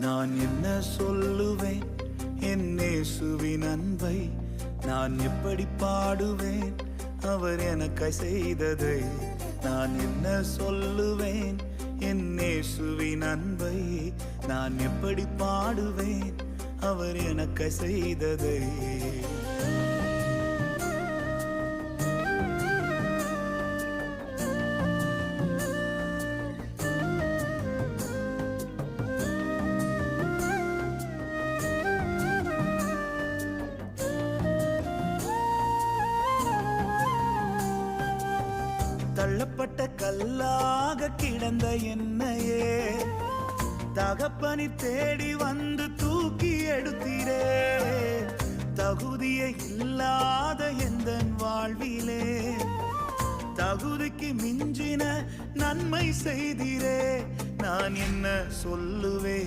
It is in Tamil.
நான் என்ன சொல்லுவேன்? என் நேசுவின் அன்பை நான் எப்படி பாடுவேன்? அவர் எனக்கு செய்ததை நான் என்ன சொல்லுவேன்? என் நேசுவின் அன்பை நான் எப்படி பாடுவேன்? அவர் எனக்கு செய்ததை தள்ளப்பட்ட கல்லாக கிடந்த என்னையே தகப்பனி தேடி வந்து தூக்கி எடுத்தீரே. தகுதியை இல்லாத எந்த வாழ்விலே தகுதிக்கு மிஞ்சின நன்மை செய்தீரே. நான் என்ன சொல்லுவேன்?